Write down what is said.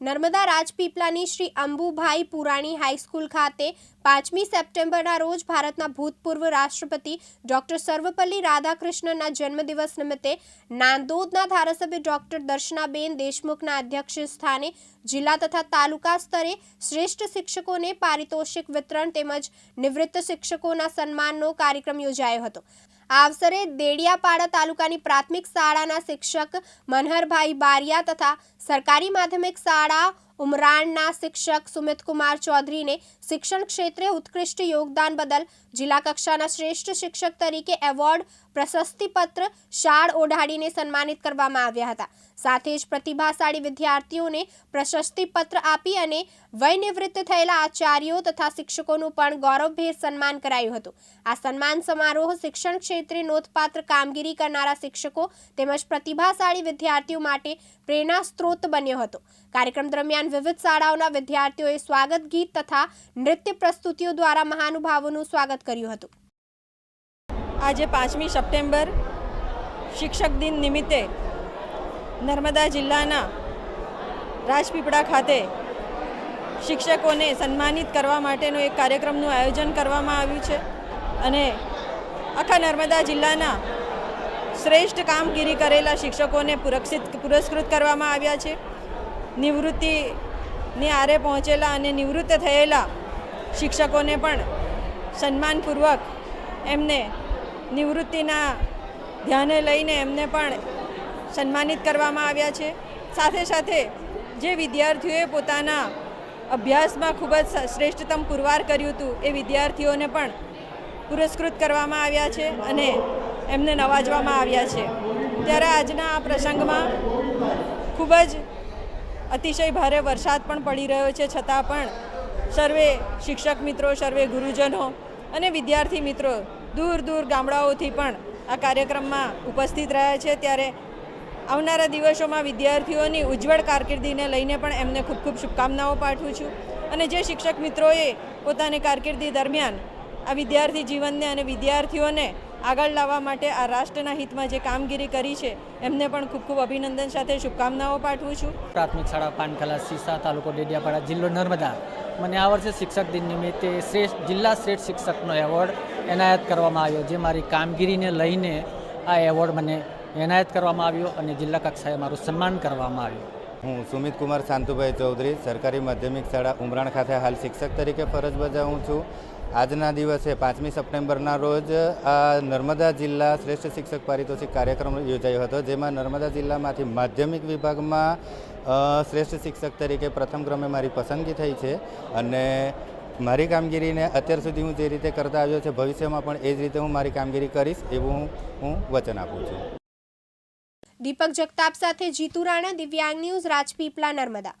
નર્મદા રાજપીપલાની શ્રી અંબુભાઈ પુરાણી હાઈસ્કૂલ ખાતે પાંચમી સપ્ટેમ્બરના રોજ ભારતના ભૂતપૂર્વ રાષ્ટ્રપતિ ડોક્ટર સર્વપલ્લી રાધાકૃષ્ણનના જન્મદિવસ નિમિત્તે નાંદોદના ધારાસભ્ય ડોક્ટર દર્શનાબેન દેશમુખના અધ્યક્ષ સ્થાને જિલ્લા તથા તાલુકા સ્તરે શ્રેષ્ઠ શિક્ષકોને પારિતોષિક વિતરણ તેમજ નિવૃત્ત શિક્ષકોના સન્માનનો કાર્યક્રમ યોજાયો હતો. આ અવસરે દેડિયાપાડા તાલુકાની પ્રાથમિક શાળાના શિક્ષક મનહરભાઈ બારિયા તથા સરકારી માધ્યમિક શાળા ઉમરાણના શિક્ષક સુમિતકુમાર ચૌધરીને શિક્ષણ ક્ષેત્રે ઉત્કૃષ્ટ યોગદાન બદલ જિલ્લા કક્ષાના શ્રેષ્ઠ શિક્ષક તરીકે એવોર્ડ, પ્રશસ્તિપત્ર, શાળ ઓઢાડીને સન્માનિત કરવામાં આવ્યા હતા. સાથે જ પ્રતિભાશાળી વિદ્યાર્થીઓને પ્રશસ્તિપત્ર આપી અને વયનિવૃત્ત થયેલા આચાર્યો તથા શિક્ષકોનું પણ ગૌરવભેર સન્માન કરાયું હતું. આ સન્માન સમારોહ શિક્ષણ ક્ષેત્રે નોંધપાત્ર કામગીરી કરનારા શિક્ષકો તેમજ પ્રતિભાશાળી વિદ્યાર્થીઓ માટે પ્રેરણા સ્ત્રોત બન્યો હતો. કાર્યક્રમ દરમિયાન વિવિધ શાળાઓના વિદ્યાર્થીઓએ સ્વાગત ગીત તથા નૃત્ય પ્રસ્તુતિઓ દ્વારા મહાનુભાવોનું સ્વાગત કર્યું હતું. આજે પાંચમી સપ્ટેમ્બર શિક્ષક દિન નિમિત્તે નર્મદા જિલ્લાના રાજપીપળા ખાતે શિક્ષકોને સન્માનિત કરવા માટેનો એક કાર્યક્રમનું આયોજન કરવામાં આવ્યું છે અને આખા નર્મદા જિલ્લાના શ્રેષ્ઠ કામગીરી કરેલા શિક્ષકોને પુરસ્કૃત કરવામાં આવ્યા છે. નિવૃત્તિની આરે પહોંચેલા અને નિવૃત્ત થયેલા શિક્ષકોને પણ સન્માનપૂર્વક એમને નિવૃત્તિના ધ્યાને લઈને એમને પણ સન્માનિત કરવામાં આવ્યા છે. સાથે સાથે જે વિદ્યાર્થીઓએ પોતાના અભ્યાસમાં ખૂબ જ શ્રેષ્ઠતમ પુરવાર કર્યું હતું, એ વિદ્યાર્થીઓને પણ પુરસ્કૃત કરવામાં આવ્યા છે અને એમને નવાજવામાં આવ્યા છે. ત્યારે આજના આ પ્રસંગમાં ખૂબ જ અતિશય ભારે વરસાદ પણ પડી રહ્યો છે, છતાં પણ સર્વે શિક્ષક મિત્રો, સર્વે ગુરુજનો અને વિદ્યાર્થી મિત્રો દૂર દૂર ગામડાઓથી પણ આ કાર્યક્રમમાં ઉપસ્થિત રહ્યા છે. ત્યારે આવનારા દિવસોમાં વિદ્યાર્થીઓની ઉજ્જવળ કારકિર્દીને લઈને પણ એમને ખૂબ ખૂબ શુભકામનાઓ પાઠવું છું. અને જે શિક્ષક મિત્રોએ પોતાની કારકિર્દી દરમિયાન આ વિદ્યાર્થી જીવનને અને વિદ્યાર્થીઓને આગળ લાવવા માટે આ રાષ્ટ્રના હિતમાં જે કામગીરી કરી છે, એમને પણ ખૂબ ખૂબ અભિનંદન સાથે શુભકામનાઓ પાઠવું છું. પ્રાથમિક શાળા પાનખલા સીસા તાલુકો ડેડિયાપાડા જિલ્લો નર્મદા. મને આ વર્ષે શિક્ષક દિન નિમિત્તે શ્રેષ્ઠ, જિલ્લા શ્રેષ્ઠ શિક્ષકનો એવોર્ડ એનાયત કરવામાં આવ્યો, જે મારી કામગીરીને લઈને આ એવોર્ડ મને એનાયત કરવામાં આવ્યો અને જિલ્લા કક્ષાએ મારું સન્માન કરવામાં આવ્યું. હું સુમિત કુમાર શાંતુભાઈ ચૌધરી, સરકારી માધ્યમિક શાળા ઉમરાણ ખાતે હાલ શિક્ષક તરીકે ફરજ બજાવું છું. આજના દિવસે પાંચમી સપ્ટેમ્બરના રોજ આ નર્મદા જિલ્લા શ્રેષ્ઠ શિક્ષક પારિતોષિક કાર્યક્રમ યોજાયો હતો, જેમાં નર્મદા જિલ્લામાંથી માધ્યમિક વિભાગમાં શ્રેષ્ઠ શિક્ષક તરીકે પ્રથમ ક્રમે મારી પસંદગી થઈ છે અને મારી કામગીરીને અત્યાર સુધી હું જે રીતે કરતા આવ્યો છે, ભવિષ્યમાં પણ એ જ રીતે હું મારી કામગીરી કરીશ, એવું હું વચન આપું છું. દીપક જગતાપ સાથે જીતુ રાણા દિવ્યાંગ ન્યૂઝ રાજપીપલા નર્મદા.